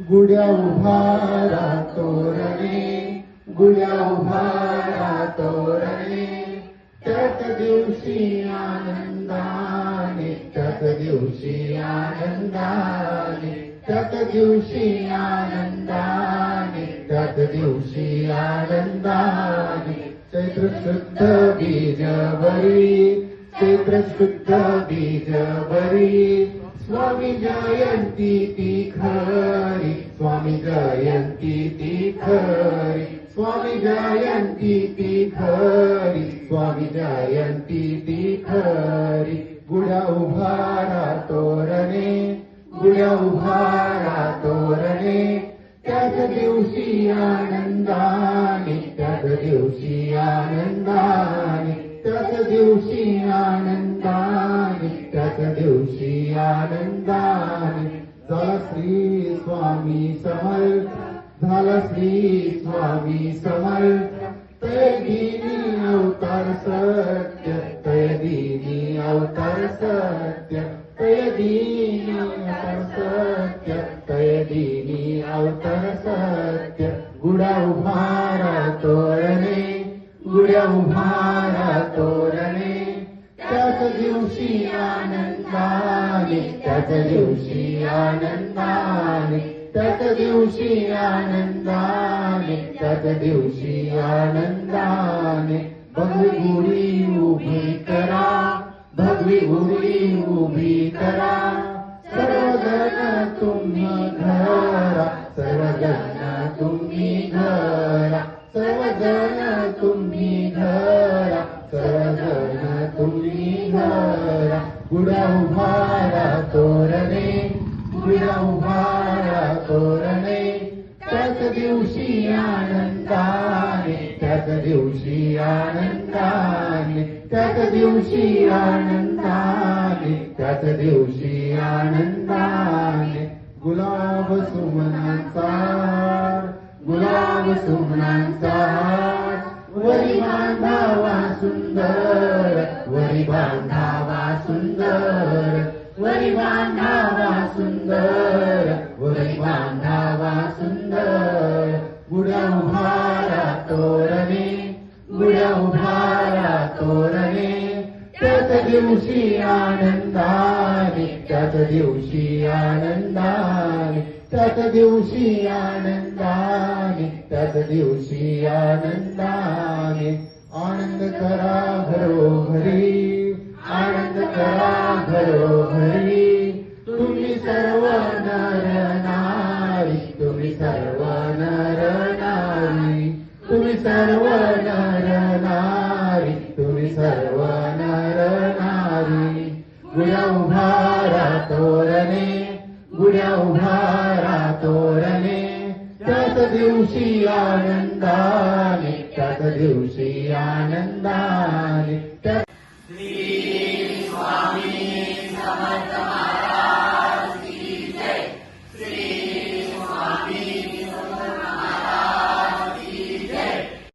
गुड्या उभारा तोरणे गुड्या उभारा तोरणे त्याच दिवशी आनंदाने त्याच दिवशी आनंदाने त्याच दिवशी आनंदाने त्याच दिवशी आनंदाने. चैत्र शुद्ध बीज बरी चैत्र शुद्ध बीज बरी स्वामी जयंती ती खरी स्वामी जयंती ती खरी स्वामी जयंती ती खरी स्वामी जयंती ती खरी गुड्या उभारा तोरणे गुड्या उभारा तोरणे त्याच दिवशी आनंदाने त्याच दिवशी आनंदाने त्याच दिवशी आनंदाने त्याच दिवशी आनंदाने झाला श्री स्वामी समर्थ झाला श्री स्वामी समर्थ तय अवतार सत्य तय अवतार सत्य तय अवतार सत्य तय अवतार सत्य। गुडा उभारा तोरणे गुड्या उभारा तोरणे त्याच दिवशी आनंदा आनंदाने त्याच दिवशी आनंदाने त्याच दिवशी आनंदाने त्याच दिवशी आनंदाने भगवी गुढी उभी करा भगवी गुढी उभी करा. सर्वजण तुम्ही घरा सर्वजण तुम्ही घरा. गुड्या उभारा तोरणे गुड्या उभारा तोरणे. त्याच दिवशी आनंदाने त्याच दिवशी आनंदाने त्याच दिवशी आनंदाने त्याच दिवशी आनंदाने. गुलाब सुमनांचा गुलाब सुमनांचा वरी बांधावा सुंदर वरी बांधावा सुंदर. वरी बांधावा सुंदर वरी बांधावा सुंदर. गुड्या उभारा तोरणे गुड्या उभारा तोरणे. त्याच दिवशी आनंदाने त्याच दिवशी आनंदाने त्याच दिवशी आनंदाने त्याच दिवशी आनंदाने. आनंद करा घरोघरी. आनंद करा घरोघरी तुम्ही सर्व नर नारी तुम्ही सर्व नर नारी तुम्ही सर्व नर नारी तुम्ही सर्व नर नारी गुड्या उभारा तोरणे. गुड्या उभारा तोरणे. त्याच दिवशी आनंदाने त्याच दिवशी आनंदा